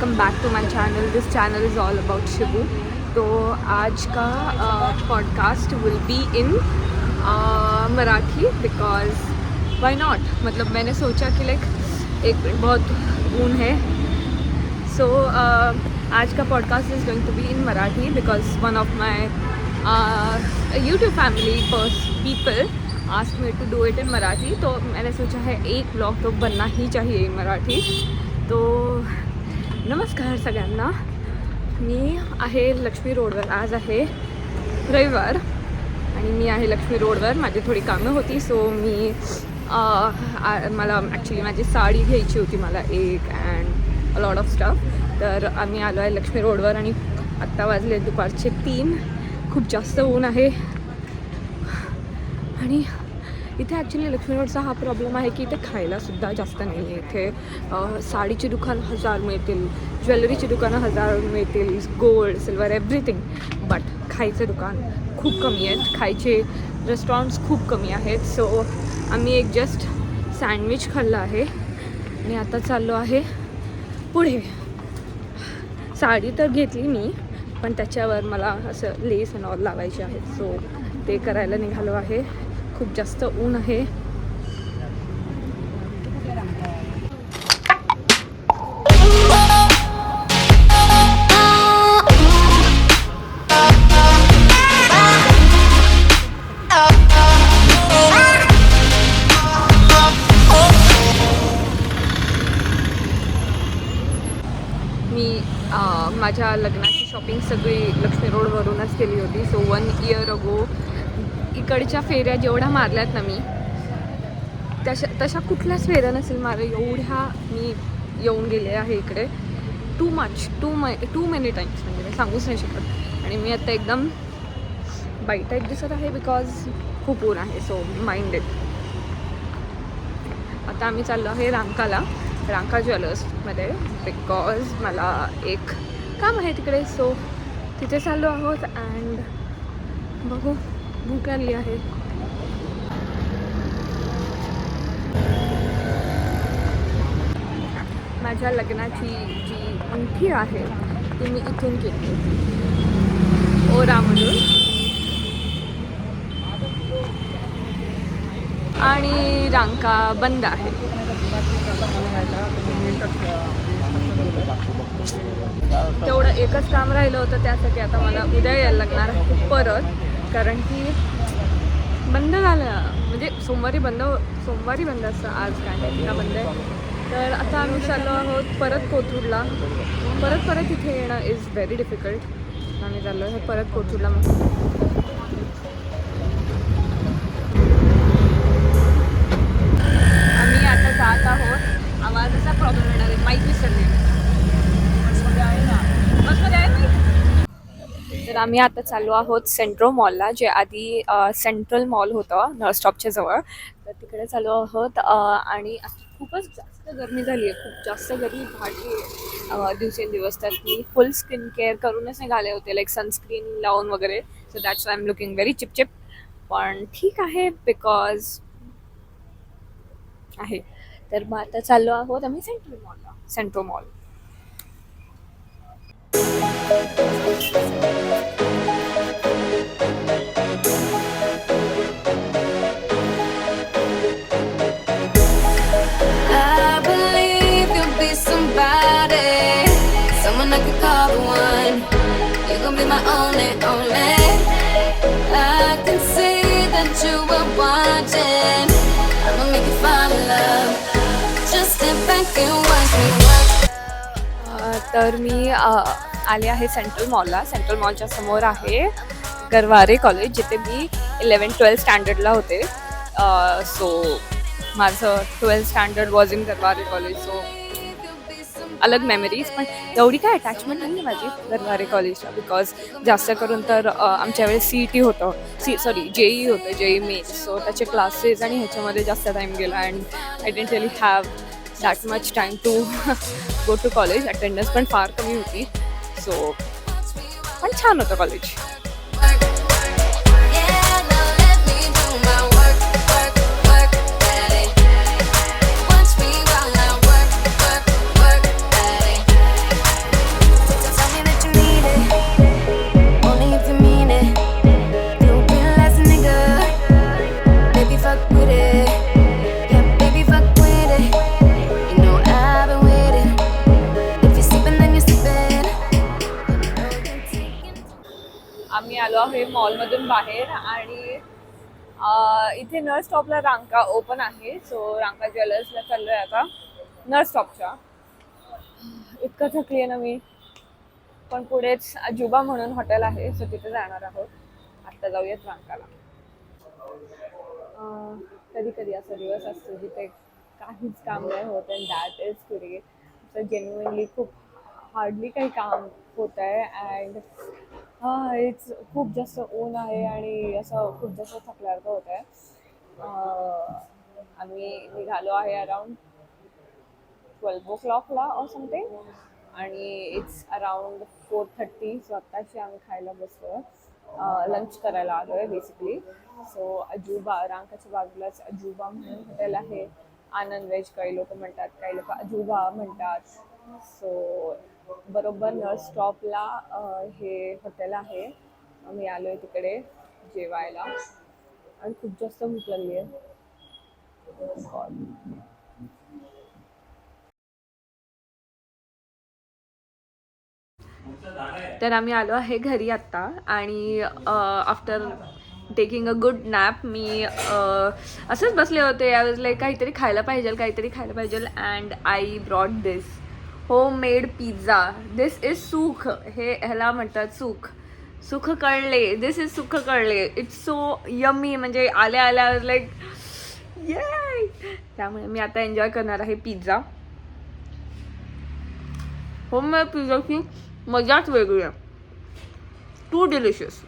Welcome back to my channel this channel is all about Shibu तो आज का podcast will be in Marathi because why not मतलब मैंने सोचा कि लाइक एक बहुत ऊन है। सो so, uh, आज का podcast is going to be in Marathi because one of my YouTube family people ask me to do it in Marathi. तो मैंने सोचा है एक ब्लॉग तो बनना ही चाहिए मराठी। तो नमस्कार सगळ्यांना. मी आहे लक्ष्मी रोडवर. आज आहे रविवार आणि मी आहे लक्ष्मी रोडवर. माझी थोडी कामं होती सो मी आ- मला ॲक्च्युली माझी साडी घ्यायची होती मला एक अँड लॉट ऑफ स्टफ तर आम्ही आलो आहे लक्ष्मी रोडवर आणि आत्ता वाजले दुपारचे तीन. खूप जास्त ऊन आहे. आणि इथे ॲक्च्युली लक्ष्मी रोडचा हा प्रॉब्लेम आहे की इथे खायलासुद्धा जास्त नाही आहे इथे साडीची दुकानं हजार मिळतील ज्वेलरीची दुकानं हजार मिळतील गोल्ड सिल्वर एव्हरीथिंग बट खायचं दुकान खूप कमी आहेत. खायचे रेस्टॉरंट्स खूप कमी आहेत. सो आम्ही एक जस्ट सँडविच खाल्लं आहे. आणि आता चाललो आहे पुढे. साडी तर घेतली मी पण त्याच्यावर मला असं लेस आणि ऑल लावायचे आहेत. सो ते करायला निघालो आहे. खूप जास्त ऊन आहे. मी माझ्या लग्नाची शॉपिंग सगळी लक्ष्मी रोडवरूनच केली होती. सो वन इयर अगो इकडच्या फेऱ्या जेवढ्या मारल्यात ना मी तशा तशा कुठल्याच फेऱ्या नसेल मारे एवढ्या मी येऊन गेले आहे इकडे. Too much too my too many times म्हणजे मी सांगूच नाही शकत. आणि मी आता एकदम बाई टाईप दिसत आहे बिकॉज खूप ऊन आहे सो माइंडेड आता आम्ही चाललो आहे रांकाला. रांका ज्वेलर्समध्ये बिकॉज मला एक काम आहे तिकडे सो तिथे चाललो आहोत अँड बघू. भूक आली आहे. माझ्या लग्नाची जी अंगठी आहे ती मी इथून केली म्हणून आणि रांका बंद आहे. तेवढं एकच काम राहिलं होतं त्यासाठी आता मला उद्या यायला लागणार आहे परत. कारण की बंद झालं. म्हणजे सोमवारी बंद हो-, सोमवारी बंद असतं. आज काय बंद आहे. तर आता आम्ही चाललो आहोत परत कोथरूडला. परत परत इथे येणं इज व्हेरी डिफिकल्ट आम्ही चाललो आहे परत कोथरूडला मग आम्ही आता जात आहोत आवाजाचा प्रॉब्लेम येणार आहे माईक विसरले बसमध्ये आहे ना बसमध्ये आहे mic? तर आम्ही आता चाललो आहोत सेंट्रो मॉलला जे आधी सेंट्रल मॉल होतं नळ स्टॉपच्या जवळ. तर तिकडे चालू आहोत आणि खूपच जास्त गरमी झाली आहे खूप जास्त गरमी वाढली आहे. दिवसेंदिवस तर मी फुल स्किन केअर करूनच निघाले होते लाईक सनस्क्रीन लावून वगैरे. So that's I am looking very चिपचिप पण ठीक आहे बिकॉज आहे. तर मग आता चाललो आहोत आम्ही central मॉलला Centro mall only, only. I can see that you were watching. I'ma make you fall in love. Just step back and watch me work. अ, तर मी अ, आले आहे सेंट्रल मॉलला सेंट्रल मॉलच्या समोर आहे गरवारे कॉलेज जिथे मी इलेवन ट्वेल्थ स्टँडर्डला होते सो माझं twelfth standard was in Garware college so अलग मेमरीज पण एवढी काय अटॅचमेंट नाही आहे माझी गरवारे कॉलेजला बिकॉज जास्त करून तर आमच्या वेळेस सी ई टी होतं. सी सॉरी जे ई होतं जे ई मेन सो त्याचे क्लासेस आणि ह्याच्यामध्ये जास्त टाईम गेला and I didn't really have that much time to go to college attendance पण फार कमी होती. सो पण छान होतं कॉलेज आहे मॉलमधून बाहेर आणि इथे नर्स स्टॉपला रांका ओपन आहे. सो रांका ज्वेलर्सला चाललोय आता. नर्स स्टॉपच्या. इतकं थकली आहे ना मी. पण पुढेच अजुबा म्हणून हॉटेल आहे सो तिथे जाणार आहोत. आत्ता जाऊयात रांकाला. कधी कधी असा दिवस असतो जिथे काहीच काम नाही होत अँड दॅट इज टुडे तर जेन्युनली खूप हार्डली काही काम होत आहे अँड हा इट्स खूप जास्त ऊन आहे आणि असं खूप जास्त थकल्यासारखं होत आहे आम्ही निघालो आहे अराउंड ट्वेल्व ओ क्लॉकला ऑर समथिंग आणि it's around four thirty so आत्ताशी आम्ही खायला बसलो लंच करायला आलो आहे बेसिकली सो अजूबा रांकाच्या बाजूलाच अजूबा म्हणून हॉटेल आहे. आनंद व्हेज काही लोक म्हणतात काही लोक अजूबा म्हणतात. सो बरोबर नर्स स्टॉपला हे हॉटेल आहे. आम्ही आलो आहे तिकडे जेवायला. आणि खूप जास्त भूक लागली आहे. तर आम्ही आलो आहे घरी आत्ता आणि after taking a good nap मी असंच बसले होते. आय वॉज लाईक काहीतरी खायला पाहिजे काहीतरी खायला पाहिजे. And I brought this homemade pizza this is सुख हे ह्याला म्हणतात सुख सुख कळले. दिस इज सुख कळले. इट्स सो यम्मी म्हणजे आल्या आल्या लाईक ये त्यामुळे मी आता एन्जॉय करणार आहे पिझ्झा होममेड पिझ्झाची मजाच वेगळी आहे. To delicious